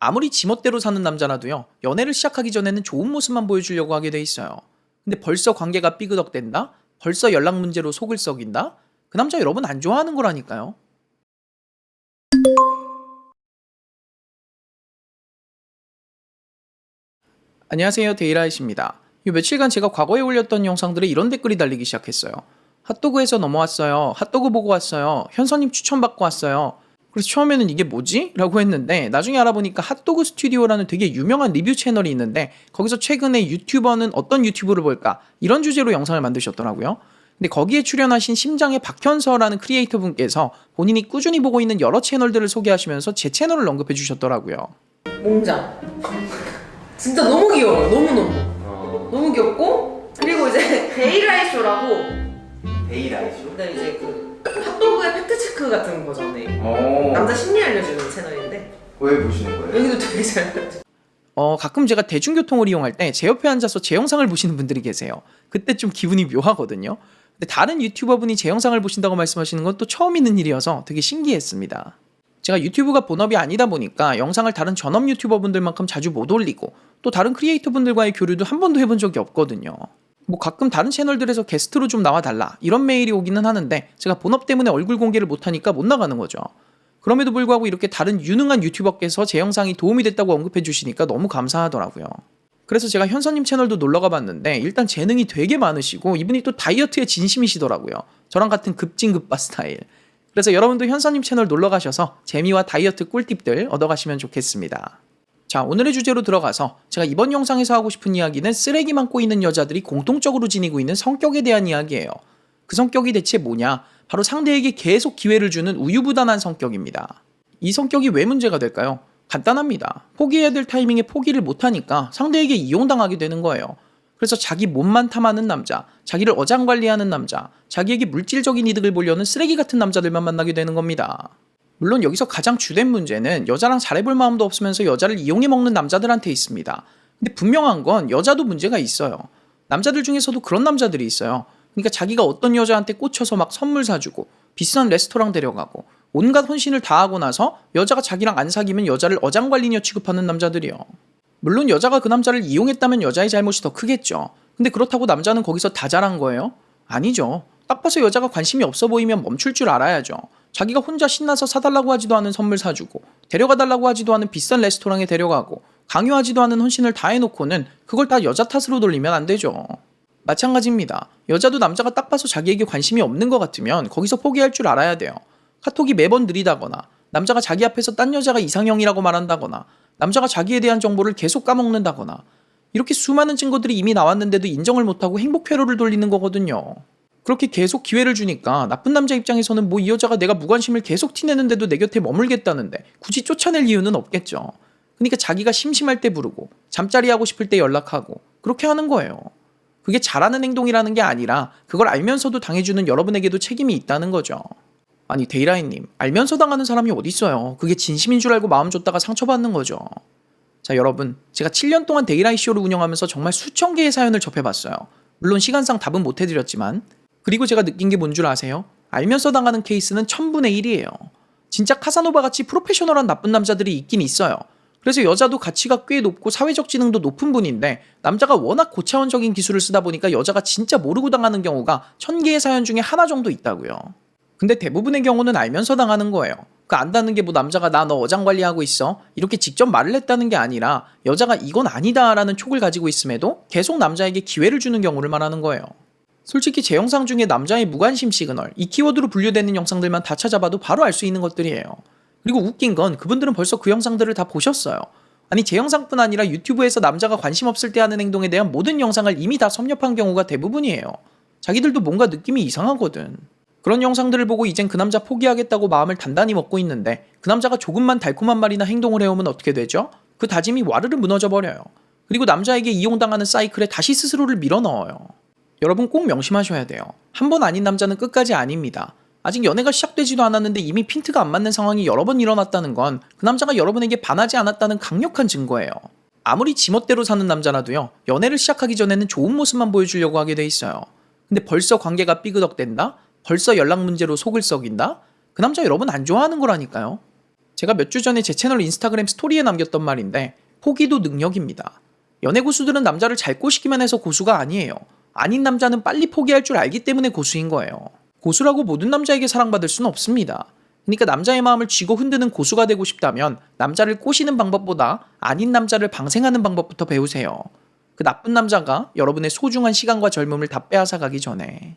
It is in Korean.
아무리 지멋대로 사는 남자라도요, 연애를 시작하기 전에는 좋은 모습만 보여주려고 하게 돼 있어요. 근데 벌써 관계가 삐그덕댄다? 벌써 연락 문제로 속을 썩인다? 그 남자 여러분 안 좋아하는 거라니까요. 안녕하세요. 데이라이트입니다. 이 며칠간 제가 과거에 올렸던 영상들에 이런 댓글이 달리기 시작했어요. 핫도그에서 넘어왔어요. 핫도그 보고 왔어요. 현서님 추천받고 왔어요. 그래서 처음에는 이게 뭐지? 라고 했는데 나중에 알아보니까 핫도그 스튜디오라는 되게 유명한 리뷰 채널이 있는데 거기서 최근에 유튜버는 어떤 유튜브를 볼까? 이런 주제로 영상을 만드셨더라고요. 근데 거기에 출연하신 심장의 박현서라는 크리에이터 분께서 본인이 꾸준히 보고 있는 여러 채널들을 소개하시면서 제 채널을 언급해 주셨더라고요. 몽장. 진짜 너무 귀여워요. 너무너무. 어, 너무 귀엽고 그리고 이제 데이라이 쇼라고 데이라이쇼? 근데 이제 그 팩트체크 같은 거잖아요. 어, 남자 심리 알려주는 채널인데 왜 보시는 거예요? 여기도 되게 잘 알려줘. 어, 가끔 제가 대중교통을 이용할 때 제 옆에 앉아서 제 영상을 보시는 분들이 계세요. 그때 좀 기분이 묘하거든요. 근데 다른 유튜버분이 제 영상을 보신다고 말씀하시는 건 또 처음 있는 일이어서 되게 신기했습니다. 제가 유튜브가 본업이 아니다 보니까 영상을 다른 전업 유튜버분들만큼 자주 못 올리고 또 다른 크리에이터분들과의 교류도 한 번도 해본 적이 없거든요. 뭐 가끔 다른 채널들에서 게스트로 좀 나와달라 이런 메일이 오기는 하는데 제가 본업 때문에 얼굴 공개를 못하니까 못 나가는 거죠. 그럼에도 불구하고 이렇게 다른 유능한 유튜버께서 제 영상이 도움이 됐다고 언급해 주시니까 너무 감사하더라고요. 그래서 제가 현서님 채널도 놀러 가 봤는데 일단 재능이 되게 많으시고 이분이 또 다이어트에 진심이시더라고요. 저랑 같은 급진급바 스타일. 그래서 여러분도 현서님 채널 놀러 가셔서 재미와 다이어트 꿀팁들 얻어가시면 좋겠습니다. 자, 오늘의 주제로 들어가서 제가 이번 영상에서 하고 싶은 이야기는 쓰레기만 꼬이는 여자들이 공통적으로 지니고 있는 성격에 대한 이야기예요. 그 성격이 대체 뭐냐? 바로 상대에게 계속 기회를 주는 우유부단한 성격입니다. 이 성격이 왜 문제가 될까요? 간단합니다. 포기해야 될 타이밍에 포기를 못하니까 상대에게 이용당하게 되는 거예요. 그래서 자기 몸만 탐하는 남자, 자기를 어장관리하는 남자, 자기에게 물질적인 이득을 보려는 쓰레기 같은 남자들만 만나게 되는 겁니다. 물론 여기서 가장 주된 문제는 여자랑 잘해볼 마음도 없으면서 여자를 이용해 먹는 남자들한테 있습니다. 근데 분명한 건 여자도 문제가 있어요. 남자들 중에서도 그런 남자들이 있어요. 그러니까 자기가 어떤 여자한테 꽂혀서 막 선물 사주고 비싼 레스토랑 데려가고 온갖 헌신을 다하고 나서 여자가 자기랑 안 사귀면 여자를 어장관리녀 취급하는 남자들이요. 물론 여자가 그 남자를 이용했다면 여자의 잘못이 더 크겠죠. 근데 그렇다고 남자는 거기서 다 잘한 거예요? 아니죠. 딱 봐서 여자가 관심이 없어 보이면 멈출 줄 알아야죠. 자기가 혼자 신나서 사달라고 하지도 않은 선물 사주고 데려가 달라고 하지도 않은 비싼 레스토랑에 데려가고 강요하지도 않은 헌신을 다 해놓고는 그걸 다 여자 탓으로 돌리면 안 되죠. 마찬가지입니다. 여자도 남자가 딱 봐서 자기에게 관심이 없는 것 같으면 거기서 포기할 줄 알아야 돼요. 카톡이 매번 느리다거나 남자가 자기 앞에서 딴 여자가 이상형이라고 말한다거나 남자가 자기에 대한 정보를 계속 까먹는다거나 이렇게 수많은 증거들이 이미 나왔는데도 인정을 못하고 행복 회로를 돌리는 거거든요. 그렇게 계속 기회를 주니까 나쁜 남자 입장에서는 뭐 이 여자가 내가 무관심을 계속 티내는데도 내 곁에 머물겠다는데 굳이 쫓아낼 이유는 없겠죠. 그러니까 자기가 심심할 때 부르고 잠자리 하고 싶을 때 연락하고 그렇게 하는 거예요. 그게 잘하는 행동이라는 게 아니라 그걸 알면서도 당해주는 여러분에게도 책임이 있다는 거죠. 아니 데이라인님 알면서 당하는 사람이 어딨어요. 그게 진심인 줄 알고 마음 줬다가 상처받는 거죠. 자 여러분 제가 7년 동안 데이라이 쇼를 운영하면서 정말 수천 개의 사연을 접해봤어요. 물론 시간상 답은 못 해드렸지만 그리고 제가 느낀 게 뭔 줄 아세요? 알면서 당하는 케이스는 천분의 1이에요. 진짜 카사노바 같이 프로페셔널한 나쁜 남자들이 있긴 있어요. 그래서 여자도 가치가 꽤 높고 사회적 지능도 높은 분인데 남자가 워낙 고차원적인 기술을 쓰다 보니까 여자가 진짜 모르고 당하는 경우가 천 개의 사연 중에 하나 정도 있다고요. 근데 대부분의 경우는 알면서 당하는 거예요. 그 안다는 게 뭐 남자가 나 너 어장 관리하고 있어 이렇게 직접 말을 했다는 게 아니라 여자가 이건 아니다라는 촉을 가지고 있음에도 계속 남자에게 기회를 주는 경우를 말하는 거예요. 솔직히 제 영상 중에 남자의 무관심 시그널 이 키워드로 분류되는 영상들만 다 찾아봐도 바로 알 수 있는 것들이에요. 그리고 웃긴 건 그분들은 벌써 그 영상들을 다 보셨어요. 아니 제 영상뿐 아니라 유튜브에서 남자가 관심 없을 때 하는 행동에 대한 모든 영상을 이미 다 섭렵한 경우가 대부분이에요. 자기들도 뭔가 느낌이 이상하거든. 그런 영상들을 보고 이젠 그 남자 포기하겠다고 마음을 단단히 먹고 있는데 그 남자가 조금만 달콤한 말이나 행동을 해오면 어떻게 되죠? 그 다짐이 와르르 무너져 버려요. 그리고 남자에게 이용당하는 사이클에 다시 스스로를 밀어 넣어요. 여러분 꼭 명심하셔야 돼요. 한 번 아닌 남자는 끝까지 아닙니다. 아직 연애가 시작되지도 않았는데 이미 핀트가 안 맞는 상황이 여러 번 일어났다는 건 그 남자가 여러분에게 반하지 않았다는 강력한 증거예요. 아무리 지멋대로 사는 남자라도요, 연애를 시작하기 전에는 좋은 모습만 보여주려고 하게 돼 있어요. 근데 벌써 관계가 삐그덕댄다? 벌써 연락 문제로 속을 썩인다? 그 남자 여러분 안 좋아하는 거라니까요. 제가 몇 주 전에 제 채널 인스타그램 스토리에 남겼던 말인데 포기도 능력입니다. 연애 고수들은 남자를 잘 꼬시기만 해서 고수가 아니에요. 아닌 남자는 빨리 포기할 줄 알기 때문에 고수인 거예요. 고수라고 모든 남자에게 사랑받을 수는 없습니다. 그러니까 남자의 마음을 쥐고 흔드는 고수가 되고 싶다면 남자를 꼬시는 방법보다 아닌 남자를 방생하는 방법부터 배우세요. 그 나쁜 남자가 여러분의 소중한 시간과 젊음을 다 빼앗아 가기 전에.